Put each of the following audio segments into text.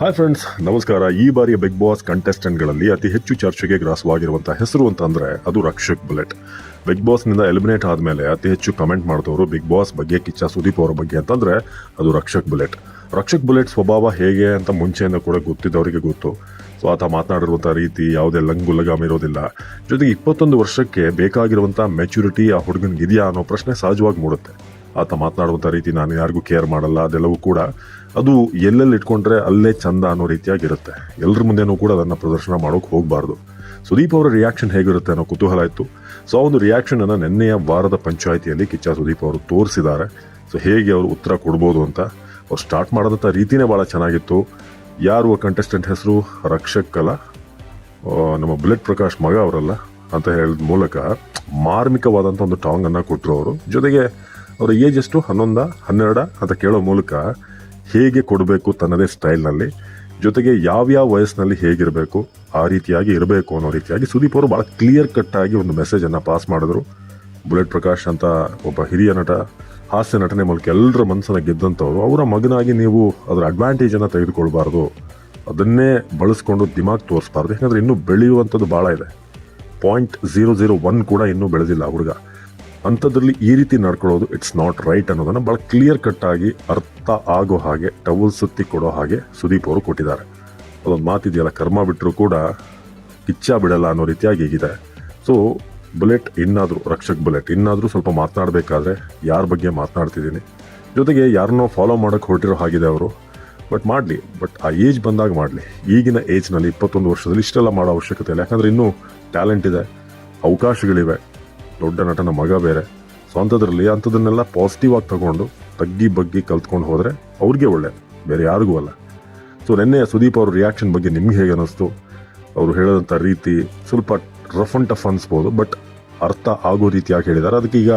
Hi friends ನಮಸ್ಕಾರ. ಈ ಬಾರಿಯ ಬಿಗ್ ಬಾಸ್ ಕಂಟೆಸ್ಟೆಂಟ್ಗಳಲ್ಲಿ ಅತಿ ಹೆಚ್ಚು ಚರ್ಚೆಗೆ ಗ್ರಾಸವಾಗಿರುವಂತಹ ಹೆಸರು ಅಂತಂದ್ರೆ ಅದು ರಕ್ಷಕ್ ಬುಲೆಟ್. ಬಿಗ್ ಬಾಸ್ನಿಂದ ಎಲಿಮಿನೇಟ್ ಆದಮೇಲೆ ಅತಿ ಹೆಚ್ಚು ಕಮೆಂಟ್ ಮಾಡಿದವರು ಬಿಗ್ ಬಾಸ್ ಬಗ್ಗೆ, ಕಿಚ್ಚ ಸುದೀಪ್ ಅವರ ಬಗ್ಗೆ ಅಂತಂದ್ರೆ ಅದು ರಕ್ಷಕ್ ಬುಲೆಟ್. ರಕ್ಷಕ್ ಬುಲೆಟ್ ಸ್ವಭಾವ ಹೇಗೆ ಅಂತ ಮುಂಚೆಯಿಂದ ಕೂಡ ಗೊತ್ತಿದ್ದವರಿಗೆ ಗೊತ್ತು. ಸೊ ಆತ ಮಾತನಾಡಿರುವಂಥ ರೀತಿ ಯಾವುದೇ ಲಂಗು ಲಗಾಮ್ ಇರೋದಿಲ್ಲ. ಜೊತೆಗೆ ಇಪ್ಪತ್ತೊಂದು ವರ್ಷಕ್ಕೆ ಬೇಕಾಗಿರುವಂಥ ಮೆಚುರಿಟಿ ಆ ಹುಡುಗನಿಗೆ ಇದೆಯಾ ಅನ್ನೋ ಪ್ರಶ್ನೆ ಸಹಜವಾಗಿ ಮೂಡುತ್ತೆ. ಆತ ಮಾತನಾಡುವಂಥ ರೀತಿ ನಾನು ಯಾರಿಗೂ ಕೇರ್ ಮಾಡಲ್ಲ, ಅದೆಲ್ಲವೂ ಕೂಡ ಅದು ಎಲ್ಲೆಲ್ಲಿ ಇಟ್ಕೊಂಡ್ರೆ ಅಲ್ಲೇ ಚಂದ ಅನ್ನೋ ರೀತಿಯಾಗಿರುತ್ತೆ. ಎಲ್ಲರ ಮುಂದೆನೂ ಕೂಡ ಅದನ್ನು ಪ್ರದರ್ಶನ ಮಾಡೋಕೆ ಹೋಗಬಾರ್ದು. ಸುದೀಪ್ ಅವರ ರಿಯಾಕ್ಷನ್ ಹೇಗಿರುತ್ತೆ ಅನ್ನೋ ಕುತೂಹಲ ಇತ್ತು. ಸೊ ಆ ಒಂದು ರಿಯಾಕ್ಷನ್ ಅನ್ನು ನಿನ್ನೆಯ ವಾರದ ಪಂಚಾಯಿತಿಯಲ್ಲಿ ಕಿಚ್ಚ ಸುದೀಪ್ ಅವರು ತೋರಿಸಿದ್ದಾರೆ. ಸೊ ಹೇಗೆ ಅವರು ಉತ್ತರ ಕೊಡ್ಬೋದು ಅಂತ ಅವ್ರು ಸ್ಟಾರ್ಟ್ ಮಾಡಿದಂಥ ರೀತಿನೇ ಭಾಳ ಚೆನ್ನಾಗಿತ್ತು. ಯಾರು ಕಂಟೆಸ್ಟೆಂಟ್ ಹೆಸರು? ರಕ್ಷಕ್ ಅಲ್ಲ? ನಮ್ಮ ಬುಲೆಟ್ ಪ್ರಕಾಶ್ ಮಗ ಅವರಲ್ಲ ಅಂತ ಹೇಳಿದ ಮೂಲಕ ಮಾರ್ಮಿಕವಾದಂಥ ಒಂದು ಟಾಂಗನ್ನು ಕೊಟ್ಟರು ಅವರು. ಜೊತೆಗೆ ಅವರ ಏಜ್ ಎಷ್ಟು? ಹನ್ನೊಂದ? ಹನ್ನೆರಡ? ಅಂತ ಕೇಳೋ ಮೂಲಕ ಹೇಗೆ ಕೊಡಬೇಕು ತನ್ನದೇ ಸ್ಟೈಲ್ನಲ್ಲಿ, ಜೊತೆಗೆ ಯಾವ್ಯಾವ ವಯಸ್ಸಿನಲ್ಲಿ ಹೇಗಿರಬೇಕು, ಆ ರೀತಿಯಾಗಿ ಇರಬೇಕು ಅನ್ನೋ ರೀತಿಯಾಗಿ ಸುದೀಪ್ ಅವರು ಭಾಳ ಕ್ಲಿಯರ್ ಕಟ್ ಆಗಿ ಒಂದು ಮೆಸೇಜ್ ಅನ್ನ ಪಾಸ್ ಮಾಡಿದ್ರು. ಬುಲೆಟ್ ಪ್ರಕಾಶ್ ಅಂತ ಒಬ್ಬ ಹಿರಿಯ ನಟ, ಹಾಸ್ಯ ನಟನೆ ಮೂಲಕ ಎಲ್ಲರ ಮನಸ್ಸನ್ನ ಗೆದ್ದಂಥವ್ರು, ಅವರ ಮಗನಾಗಿ ನೀವು ಅದರ ಅಡ್ವಾಂಟೇಜನ್ನು ತೆಗೆದುಕೊಳ್ಬಾರ್ದು. ಅದನ್ನೇ ಬಳಸ್ಕೊಂಡು ದಿಮಾಗ್ ತೋರಿಸ್ಬಾರ್ದು. ಯಾಕಂದರೆ ಇನ್ನೂ ಬೆಳೆಯುವಂಥದ್ದು ಭಾಳ ಇದೆ. ಪಾಯಿಂಟ್ ಝೀರೋ ಝೀರೋ ಒನ್ ಕೂಡ ಇನ್ನೂ ಬೆಳೆದಿಲ್ಲ ಹುಡುಗ. ಅಂಥದ್ರಲ್ಲಿ ಈ ರೀತಿ ನಡ್ಕೊಳ್ಳೋದು ಇಟ್ಸ್ ನಾಟ್ ರೈಟ್ ಅನ್ನೋದನ್ನು ಭಾಳ ಕ್ಲಿಯರ್ ಕಟ್ ಆಗಿ ಅರ್ಥ ಆಗೋ ಹಾಗೆ ಟವಲ್ ಸುತ್ತಿ ಕೊಡೋ ಹಾಗೆ ಸುದೀಪ್ ಅವರು ಕೊಟ್ಟಿದ್ದಾರೆ. ಅದೊಂದು ಮಾತಿದೆಯಲ್ಲ, ಕರ್ಮ ಬಿಟ್ಟರೂ ಕೂಡ ಕಿಚ್ಚ ಬಿಡಲ್ಲ ಅನ್ನೋ ರೀತಿಯಾಗಿ ಹೀಗಿದೆ. ಸೊ ಬುಲೆಟ್ ಇನ್ನಾದರೂ, ರಕ್ಷಕ್ ಬುಲೆಟ್ ಇನ್ನಾದರೂ ಸ್ವಲ್ಪ ಮಾತನಾಡಬೇಕಾದ್ರೆ ಯಾರ ಬಗ್ಗೆ ಮಾತನಾಡ್ತಿದ್ದೀನಿ? ಜೊತೆಗೆ ಯಾರನ್ನೋ ಫಾಲೋ ಮಾಡೋಕ್ಕೆ ಹೊರಟಿರೋ ಹಾಗಿದೆ ಅವರು. ಬಟ್ ಮಾಡಲಿ ಬಟ್ ಆ ಏಜ್ ಬಂದಾಗ ಮಾಡಲಿ. ಈಗಿನ ಏಜ್ನಲ್ಲಿ ಇಪ್ಪತ್ತೊಂದು ವರ್ಷದಲ್ಲಿ ಇಷ್ಟೆಲ್ಲ ಮಾಡೋ ಅವಶ್ಯಕತೆ ಇಲ್ಲ. ಯಾಕಂದರೆ ಇನ್ನೂ ಟ್ಯಾಲೆಂಟ್ ಇದೆ, ಅವಕಾಶಗಳಿವೆ. ದೊಡ್ಡ ನಟನ ಮಗ ಬೇರೆ. ಸೊ ಅಂಥದ್ರಲ್ಲಿ ಅಂಥದನ್ನೆಲ್ಲ ಪಾಸಿಟಿವ್ ಆಗಿ ತಗೊಂಡು ತಗ್ಗಿ ಬಗ್ಗಿ ಕಲ್ತ್ಕೊಂಡು ಹೋದರೆ ಅವ್ರಿಗೆ ಒಳ್ಳೆ ಬೇರೆ ಯಾರಿಗೂ ಅಲ್ಲ. ಸೊ ನಿನ್ನೆ ಸುದೀಪ್ ಅವ್ರ ರಿಯಾಕ್ಷನ್ ಬಗ್ಗೆ ನಿಮ್ಗೆ ಹೇಗೆ ಅನ್ನಿಸ್ತು? ಅವರು ಹೇಳೋದಂಥ ರೀತಿ ಸ್ವಲ್ಪ ರಫ್ ಅಂಡ್ ಟಫ್ ಅನ್ಸ್ಬೋದು ಬಟ್ ಅರ್ಥ ಆಗೋ ರೀತಿಯಾಗಿ ಹೇಳಿದ್ದಾರೆ ಅದಕ್ಕೆ ಈಗ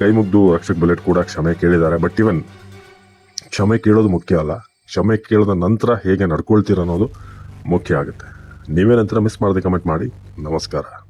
ಕೈ ಮುಗ್ದು ರಕ್ಷಕ್ ಬುಲೆಟ್ ಕೂಡ ಕ್ಷಮೆ ಕೇಳಿದ್ದಾರೆ ಬಟ್ ಇವನ್ ಕ್ಷಮೆ ಕೇಳೋದು ಮುಖ್ಯ ಅಲ್ಲ. ಕ್ಷಮೆ ಕೇಳಿದ ನಂತರ ಹೇಗೆ ನಡ್ಕೊಳ್ತೀರ ಅನ್ನೋದು ಮುಖ್ಯ ಆಗುತ್ತೆ. ನೀವೇನಂತರ ಮಿಸ್ ಮಾಡದೆ ಕಮೆಂಟ್ ಮಾಡಿ. ನಮಸ್ಕಾರ.